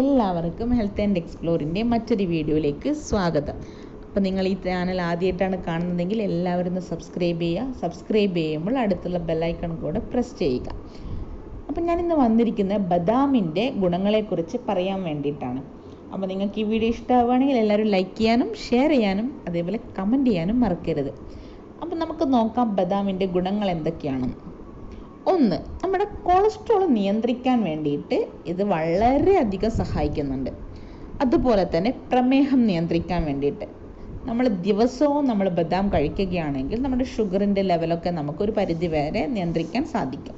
എല്ലാവർക്കും health and എക്സ്പ്ലോറിന്റെ മറ്റൊരു വീഡിയോയിലേക്ക് സ്വാഗതം. അപ്പോൾ നിങ്ങൾ ഈ ചാനൽ ആദ്യമായിട്ടാണ് കാണുന്നതെങ്കിൽ എല്ലാവരും സബ്സ്ക്രൈബ് ചെയ്യുക. സബ്സ്ക്രൈബ് ചെയ്യുമ്പോൾ അടുത്തുള്ള ബെല്ലൈക്കൺ കൂടെ പ്രസ് ചെയ്യുക. അപ്പോൾ ഞാനിന്ന് വന്നിരിക്കുന്നത് ബദാമിന്റെ ഗുണങ്ങളെക്കുറിച്ച് പറയാൻ വേണ്ടിയിട്ടാണ്. അപ്പോൾ നിങ്ങൾക്ക് ഈ വീഡിയോ ഇഷ്ടമാവുകയാണെങ്കിൽ എല്ലാവരും ലൈക്ക് ചെയ്യാനും ഷെയർ ചെയ്യാനും അതേപോലെ കമന്റ് ചെയ്യാനും മറക്കരുത്. അപ്പം നമുക്ക് നോക്കാം ബദാമിന്റെ ഗുണങ്ങൾ എന്തൊക്കെയാണെന്ന് ഒന്ന് നമ്മുടെ കൊളസ്ട്രോൾ നിയന്ത്രിക്കാൻ വേണ്ടിയിട്ട് ഇത് വളരെയധികം സഹായിക്കുന്നുണ്ട്. അതുപോലെ തന്നെ പ്രമേഹം നിയന്ത്രിക്കാൻ വേണ്ടിയിട്ട്. നമ്മൾ ദിവസവും നമ്മൾ ബദാം കഴിക്കുകയാണെങ്കിൽ നമ്മുടെ ഷുഗറിന്റെ ലെവലൊക്കെ നമുക്കൊരു പരിധി വരെ നിയന്ത്രിക്കാൻ സാധിക്കും.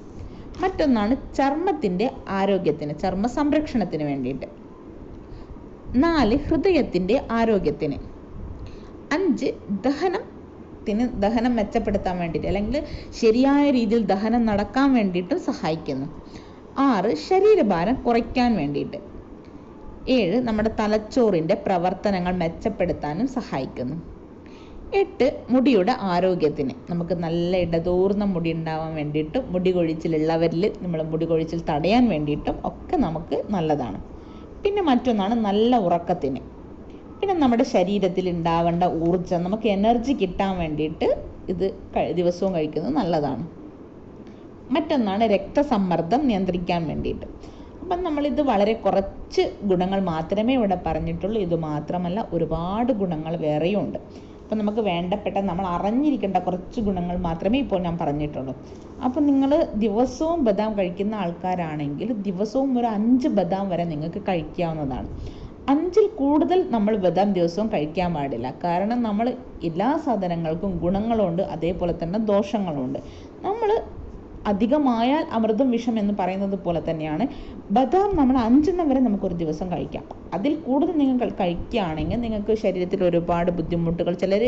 മറ്റൊന്നാണ് ചർമ്മത്തിന്റെ ആരോഗ്യത്തിന് ചർമ്മ സംരക്ഷണത്തിന് വേണ്ടിയിട്ട്. നാല് ഹൃദയത്തിന്റെ ആരോഗ്യത്തിന്. അഞ്ച് ദഹനം ത്തിന് ദഹനം മെച്ചപ്പെടുത്താൻ വേണ്ടിയിട്ട് അല്ലെങ്കിൽ ശരിയായ രീതിയിൽ ദഹനം നടക്കാൻ വേണ്ടിയിട്ടും സഹായിക്കുന്നു. ആറ് ശരീരഭാരം കുറയ്ക്കാൻ വേണ്ടിയിട്ട്. ഏഴ് നമ്മുടെ തലച്ചോറിന്റെ പ്രവർത്തനങ്ങൾ മെച്ചപ്പെടുത്താനും സഹായിക്കുന്നു. എട്ട് മുടിയുടെ ആരോഗ്യത്തിന്. നമുക്ക് നല്ല ഇടതൂർന്ന മുടി ഉണ്ടാവാൻ വേണ്ടിയിട്ടും മുടി കൊഴിച്ചിലുള്ളവരിൽ നമ്മൾ മുടി കൊഴിച്ചിൽ തടയാൻ വേണ്ടിയിട്ടും ഒക്കെ നമുക്ക് നല്ലതാണ്. പിന്നെ മറ്റൊന്നാണ് നല്ല ഉറക്കത്തിന്. പിന്നെ നമ്മുടെ ശരീരത്തിൽ ഉണ്ടാവേണ്ട ഊർജം നമുക്ക് എനർജി കിട്ടാൻ വേണ്ടിയിട്ട് ഇത് ദിവസവും കഴിക്കുന്നത് നല്ലതാണ്. മറ്റൊന്നാണ് രക്തസമ്മർദ്ദം നിയന്ത്രിക്കാൻ വേണ്ടിയിട്ട്. അപ്പം നമ്മളിത് വളരെ കുറച്ച് ഗുണങ്ങൾ മാത്രമേ ഇവിടെ പറഞ്ഞിട്ടുള്ളൂ. ഇത് മാത്രമല്ല ഒരുപാട് ഗുണങ്ങൾ വേറെയും ഉണ്ട്. അപ്പം നമുക്ക് വേണ്ടപ്പെട്ട നമ്മൾ അറിഞ്ഞിരിക്കേണ്ട കുറച്ച് ഗുണങ്ങൾ മാത്രമേ ഇപ്പോൾ ഞാൻ പറഞ്ഞിട്ടുള്ളൂ. അപ്പം നിങ്ങൾ ദിവസവും ബദാം കഴിക്കുന്ന ആൾക്കാരാണെങ്കിൽ ദിവസവും ഒരു അഞ്ച് ബദാം വരെ നിങ്ങൾക്ക് കഴിക്കാവുന്നതാണ്. അഞ്ചിൽ കൂടുതൽ നമ്മൾ ബദാം ദിവസവും കഴിക്കാൻ പാടില്ല. കാരണം നമ്മൾ എല്ലാ സാധനങ്ങൾക്കും ഗുണങ്ങളുണ്ട് അതേപോലെ തന്നെ ദോഷങ്ങളുണ്ട്. നമ്മൾ അധികമായാൽ അമൃതം വിഷം എന്ന് പറയുന്നത് പോലെ തന്നെയാണ് ബദാം നമ്മൾ അഞ്ചെണ്ണം വരെ നമുക്കൊരു ദിവസം കഴിക്കാം. അതിൽ കൂടുതൽ നിങ്ങൾ കഴിക്കുകയാണെങ്കിൽ നിങ്ങൾക്ക് ശരീരത്തിൽ ഒരുപാട് ബുദ്ധിമുട്ടുകൾ ചിലർ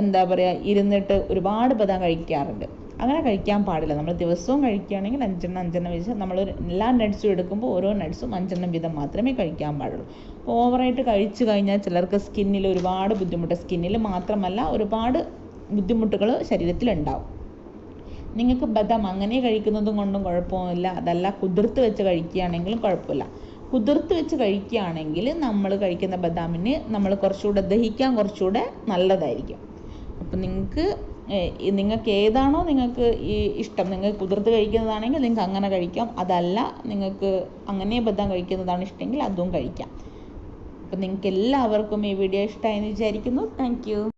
എന്താ പറയുക ഇരുന്നിട്ട് ഒരുപാട് ബദാം കഴിക്കാറുണ്ട്. അങ്ങനെ കഴിക്കാൻ പാടില്ല. നമ്മൾ ദിവസവും കഴിക്കുകയാണെങ്കിൽ അഞ്ചെണ്ണം അഞ്ചെണ്ണം വെച്ച് നമ്മൾ എല്ലാ നട്ട്സും എടുക്കുമ്പോൾ ഓരോ നട്ട്സും അഞ്ചെണ്ണം വീതം മാത്രമേ കഴിക്കാൻ പാടുള്ളൂ. അപ്പോൾ ഓവറായിട്ട് കഴിച്ചു കഴിഞ്ഞാൽ ചിലർക്ക് സ്കിന്നിൽ ഒരുപാട് ബുദ്ധിമുട്ട്. സ്കിന്നിൽ മാത്രമല്ല ഒരുപാട് ബുദ്ധിമുട്ടുകൾ ശരീരത്തിൽ ഉണ്ടാവും. നിങ്ങൾക്ക് ബദാം അങ്ങനെ കഴിക്കുന്നതും കൊണ്ടും കുഴപ്പമില്ല അതല്ല കുതിർത്ത് വെച്ച് കഴിക്കുകയാണെങ്കിലും കുഴപ്പമില്ല. കുതിർത്ത് വെച്ച് കഴിക്കുകയാണെങ്കിൽ നമ്മൾ കഴിക്കുന്ന ബദാമിന് നമ്മൾ കുറച്ചുകൂടെ ദഹിക്കാൻ കുറച്ചുകൂടെ നല്ലതായിരിക്കും. അപ്പം നിങ്ങൾക്ക് നിങ്ങൾക്ക് ഏതാണോ നിങ്ങൾക്ക് ഈ ഇഷ്ടം നിങ്ങൾക്ക് കുതിർത്ത് കഴിക്കുന്നതാണെങ്കിൽ നിങ്ങൾക്ക് അങ്ങനെ കഴിക്കാം. അതല്ല നിങ്ങൾക്ക് അങ്ങനെ ബദാം കഴിക്കുന്നതാണ് ഇഷ്ടമെങ്കിൽ അതും കഴിക്കാം. അപ്പം നിങ്ങൾക്ക് എല്ലാവർക്കും ഈ വീഡിയോ ഇഷ്ടമായെന്ന് വിചാരിക്കുന്നു. താങ്ക്